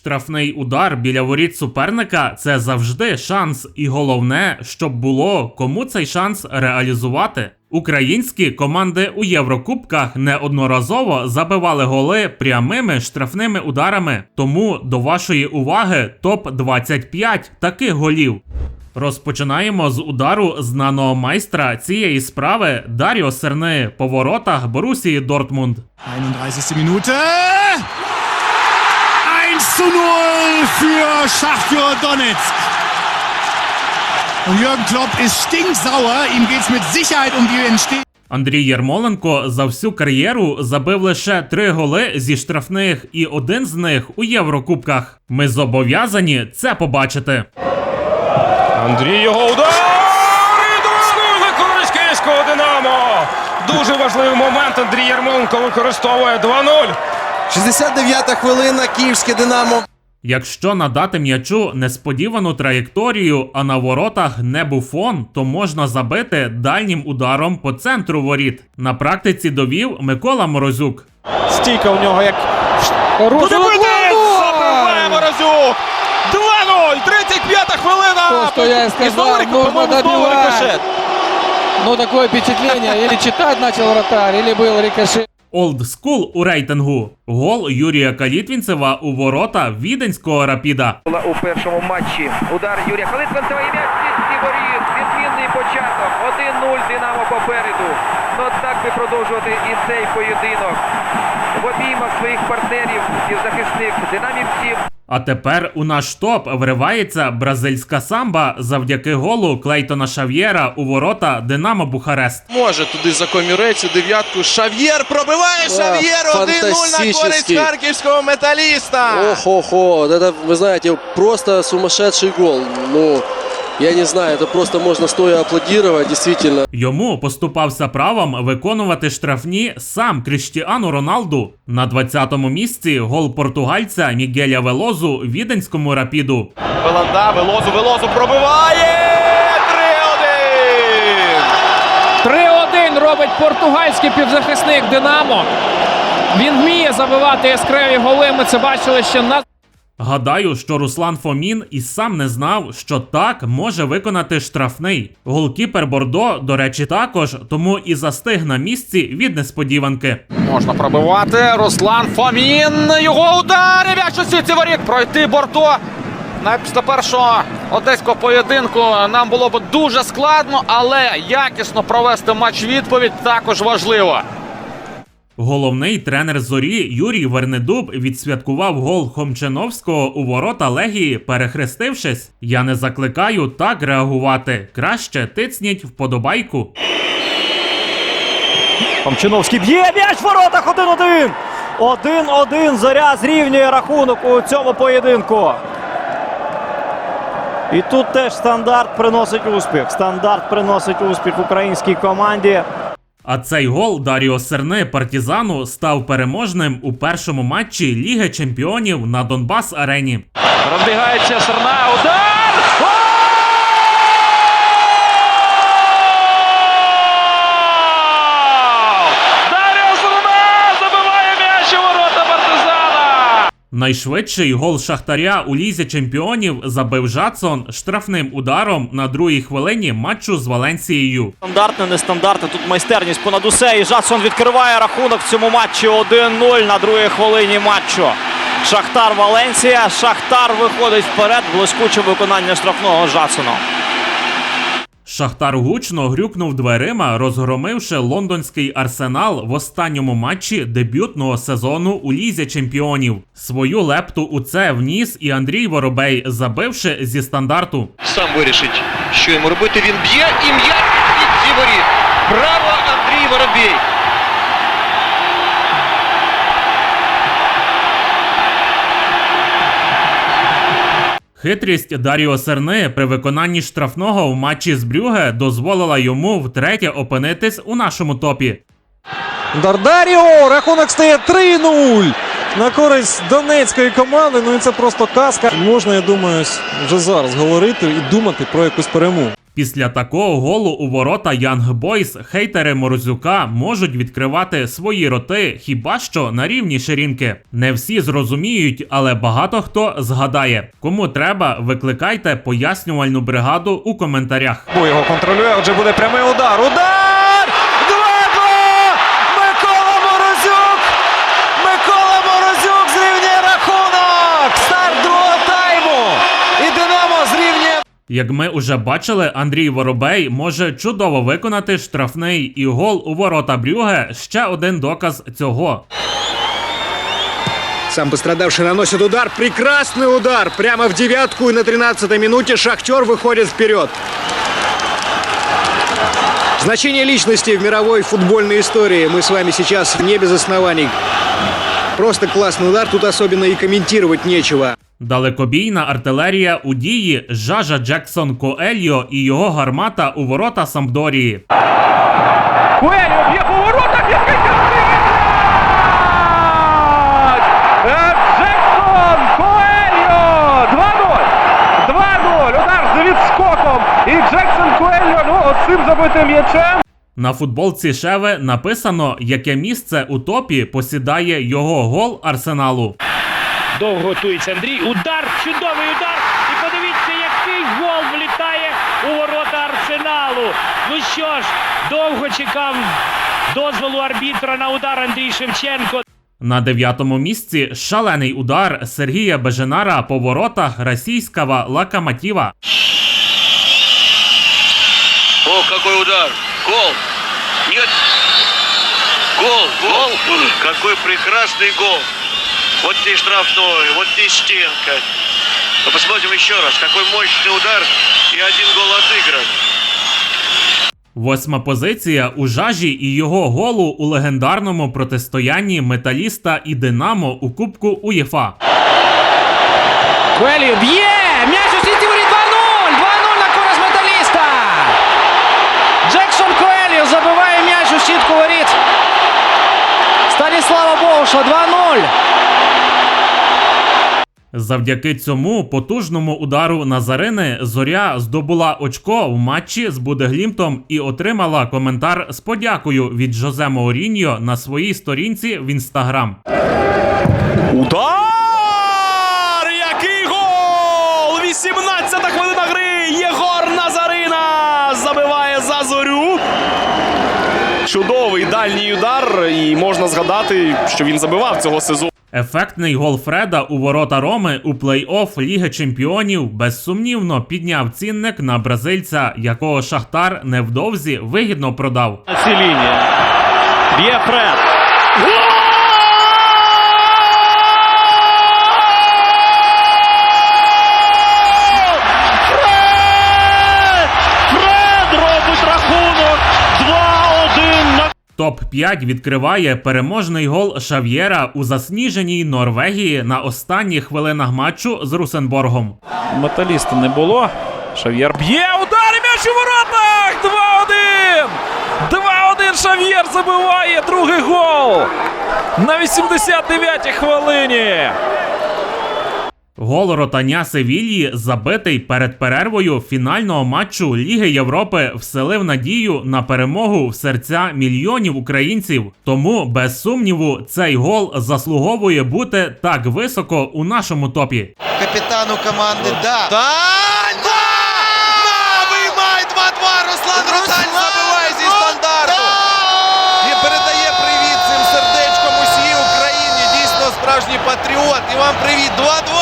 Штрафний удар біля воріт суперника це завжди шанс, і головне, щоб було кому цей шанс реалізувати. Українські команди у Єврокубках неодноразово забивали голи прямими штрафними ударами. Тому до вашої уваги топ 25 таких голів. Розпочинаємо з удару знаного майстра цієї справи Даріо Серни по воротах Борусії Дортмунд. 31. Minute. 1 zu 0 für Schachtjör Donetsk. Und Jürgen Klopp ist stinksauer. Ihm geht es mit Sicherheit um die Entstehung. Андрій Єрмоленко за всю кар'єру забив лише три голи зі штрафних, і один з них у Єврокубках. Ми зобов'язані це побачити. Андрій його удар! І 2-0 на користь київського Динамо! Дуже важливий момент. Андрій Ярмоленко використовує 2-0. 69-та хвилина, київське Динамо. Якщо надати м'ячу несподівану траєкторію, а на воротах не буфон, то можна забити дальнім ударом по центру воріт. На практиці довів Микола Морозюк. Стійка у нього як! Забиває Морозюк! 2-0! 35-та хвилина! То, я по-моєму, знову рикошет. Ну, такое впечатление. Или читать начал вратарь, или был рикошет. Олд скул у рейтингу. Гол Юрія Калітвінцева у ворота віденського рапіда. у першому матчі. Удар Юрія Калітвінцева і м'яч в воріт. Відмінний початок. 1-0 Динамо попереду. Ну так би продовжувати і цей поєдинок. В обіймах своїх партнерів і захисних динамівців. А тепер у наш топ вривається бразильська самба завдяки голу Клейтона Шав'єра у ворота Динамо Бухарест. Може туди за комірець у дев'ятку. Шав'єр пробиває Да, Шав'єр 1-0 на користь харківського металіста. Охо-хо, ви знаєте, просто сумасшедший гол. Ну, я не знаю, это просто можно стоя аплодировать, действительно. Йому поступався правом виконувати штрафні сам Кріштіану Роналду. На 20-му місці гол португальця Мігеля Велозу віденському рапіду. Веланда, Велозу, Велозу пробиває! 3-1! 3-1 робить португальський півзахисник Динамо. Він вміє забивати яскраві голи. Ми це бачили ще на Гадаю, що Руслан Фомін і сам не знав, що так може виконати штрафний. Голкіпер Бордо, до речі, також, тому і застиг на місці від несподіванки. Можна пробивати. Руслан Фомін. Його удар. М'яч у сітці воріт. Пройти борто. Навіть після першого одеського поєдинку нам було б дуже складно, але якісно провести матч відповідь також важливо. Головний тренер зорі Юрій Вернедуб відсвяткував гол Хомчиновського у ворота Легії, перехрестившись. Я не закликаю так реагувати. Краще тицніть вподобайку. Помчиновський б'є м'яч в воротах 1-1. 1-1. Зоря зрівнює рахунок у цьому поєдинку. І тут теж стандарт приносить успіх. Стандарт приносить успіх українській команді. А цей гол Даріо Серне Партізану став переможним у першому матчі Ліги Чемпіонів на Донбас Арені. Розбігається Серна. Удар! Гол! Даріо Серна забиває м'яч у ворота партизана! Найшвидший гол Шахтаря у лізі чемпіонів забив Жадсон штрафним ударом на другій хвилині матчу з Валенсією. Стандартне, нестандартне. Тут майстерність понад усе. І Жадсон відкриває рахунок в цьому матчі 1-0 на другій хвилині матчу. Шахтар Валенсія. Шахтар виходить вперед. Блискуче виконання штрафного Жадсону. Шахтар гучно грюкнув дверима, розгромивши лондонський арсенал в останньому матчі дебютного сезону у лізі чемпіонів. Свою лепту у це вніс і Андрій Воробей, забивши зі стандарту. Сам вирішить, що йому робити. Він б'є і м'яч сітці воріт. Браво, Андрій Воробій! Хитрість Даріо Серни при виконанні штрафного в матчі з Брюге дозволила йому втретє опинитись у нашому топі. Дардаріо! Рахунок стає 3-0 на користь донецької команди. Ну і це просто казка. Можна, я думаю, вже зараз говорити і думати про якусь перемогу. Після такого голу у ворота Янг Бойс хейтери Морозюка можуть відкривати свої роти хіба що на рівні ширинки. Не всі зрозуміють, але багато хто згадає. Кому треба, викликайте пояснювальну бригаду у коментарях. Бо його контролює, отже буде прямий удар. Удар! 2-2! Микола Морозюк! Микола Морозюк зрівняє рахунок! Старт другого тайму! І Динамо зрівняє Як ми уже бачили, Андрій Воробей може чудово виконати штрафний і гол у ворота Брюге ще один доказ цього. Сам пострадавший наносит удар. Прекрасный удар. Прямо в девятку и на 13-й минуте Шахтер выходит вперед. Значение личности в мировой футбольной истории мы с вами сейчас не без оснований. Просто классный удар, тут особенно и комментировать нечего. Далекобійна артилерія у дії Жажа Джексон Коельо і його гармата у ворота Сампдорії. Куелю б'є по воротах, відкриття Джексон Коельо! 2-0! 2-0! Удар з відскоком! І Джексон Коельо, ну, оцим забитим м'ячем. На футболці Шеве написано, яке місце у топі посідає його гол арсеналу. Довго готується Андрій. Удар, чудовий удар. І подивіться, який гол влітає у ворота Арсеналу. Ну що ж, довго чекав дозволу арбітра на удар Андрій Шевченко. На дев'ятому місці шалений удар Сергія Беженара по воротах російського локомотива. О, какой удар! Гол! Нет! Гол! Гол! Какой прекрасный гол! Вот тебе штрафной, вот тебе стенка. Ну, посмотрим еще раз. Какой мощный удар и один гол отыгран. Восьма позиція у жажі і його голу у легендарному протистоянні металіста і Динамо у Кубку УЄФА. Куелью б'є! М'яч у сіті воріт 2-0! 2-0 на користь металіста! Джексон Куелью забиває м'яч у сітку воріт. Станіслава Богуша 2-0. Завдяки цьому потужному удару Назарини Зоря здобула очко в матчі з Будеглімтом і отримала коментар з подякою від Жозе Мауріньо на своїй сторінці в інстаграм. Удар! Який гол! 18-та хвилина гри! Єгор Назарина забиває за зорю. Чудовий дальній удар, і можна згадати, що він забивав цього сезону. Ефектний гол Фреда у ворота Роми у плей-офф Ліги Чемпіонів безсумнівно підняв цінник на бразильця, якого Шахтар невдовзі вигідно продав. Б'є. Фред! 2-1 на Топ 5 відкриває переможний гол Шав'єра у засніженій Норвегії на останніх хвилинах матчу з Русенборгом. Металіста не було. Шав'єр б'є удар і м'яч у воротах! 2-1! 2-1 Шав'єр забиває другий гол! На 89-й хвилині! Гол ротаня Севільї, забитий перед перервою фінального матчу Ліги Європи, вселив надію на перемогу в серця мільйонів українців. Тому, без сумніву, цей гол заслуговує бути так високо у нашому топі. Капітану команди, да. Да! Да! На! Виймає 2-2! Руслан Ротань забиває зі стандарту! І передає привіт цим сердечком усій Україні. Дійсно справжній патріот. І вам привіт! 2-2!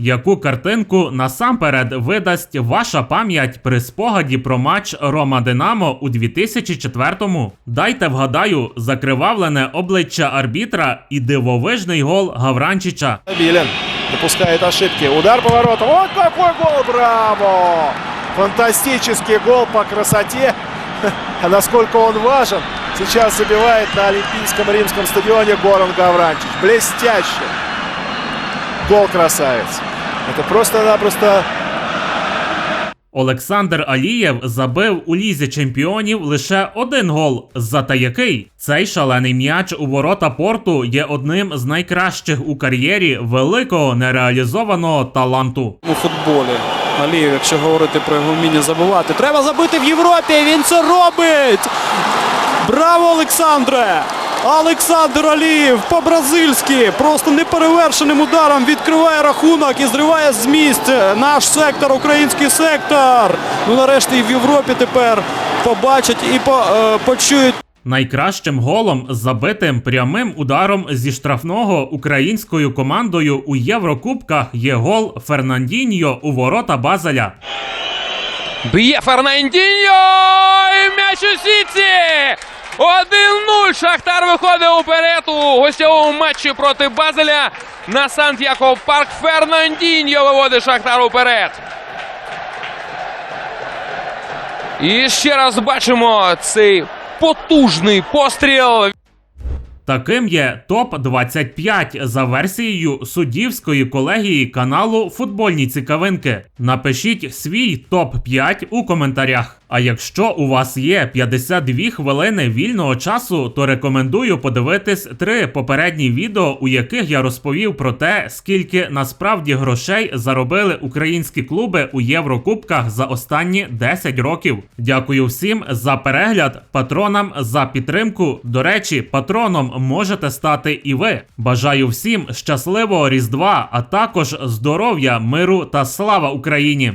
Яку картинку насамперед видасть ваша пам'ять при спогаді про матч Рома Динамо у 2004-му? Дайте вгадаю, закривавлене обличчя арбітра і дивовижний гол Гавранчича. Билин допускает ошибки. Удар по воротам. Вот какой гол! Браво! Фантастический гол по красоте. А насколько он важен, сейчас забивает на Олимпийском римском стадионе Горан Гавранчич. Блестяще. Гол красавец. Это просто-напросто Олександр Алієв забив у лізі чемпіонів лише один гол. Зате який цей шалений м'яч у ворота порту є одним з найкращих у кар'єрі великого нереалізованого таланту. У футболі Алієв, якщо говорити про його вміння забивати. Треба забити в Європі. Він це робить. Браво, Олександре! Олександр Алієв по-бразильськи просто неперевершеним ударом відкриває рахунок і зриває з місць наш сектор, український сектор. Ну нарешті і в Європі тепер побачать і по, е, почують. Найкращим голом, забитим прямим ударом зі штрафного українською командою у Єврокубках є гол Фернандіньо у ворота Базеля. Б'є Фернандіньо! І м'яч у сітці! 1-0. Шахтар виходить уперед у гостьовому матчі проти Базеля на Сантьяко Парк. Фернандіньо виводить Шахтар уперед. І ще раз бачимо цей потужний постріл. Таким є топ 25 за версією суддівської колегії каналу Футбольні цікавинки. Напишіть свій топ 5 у коментарях. А якщо у вас є 52 хвилини вільного часу, то рекомендую подивитись три попередні відео, у яких я розповів про те, скільки насправді грошей заробили українські клуби у Єврокубках за останні 10 років. Дякую всім за перегляд, патронам за підтримку. До речі, патроном можете стати і ви. Бажаю всім щасливого Різдва, а також здоров'я, миру та слава Україні!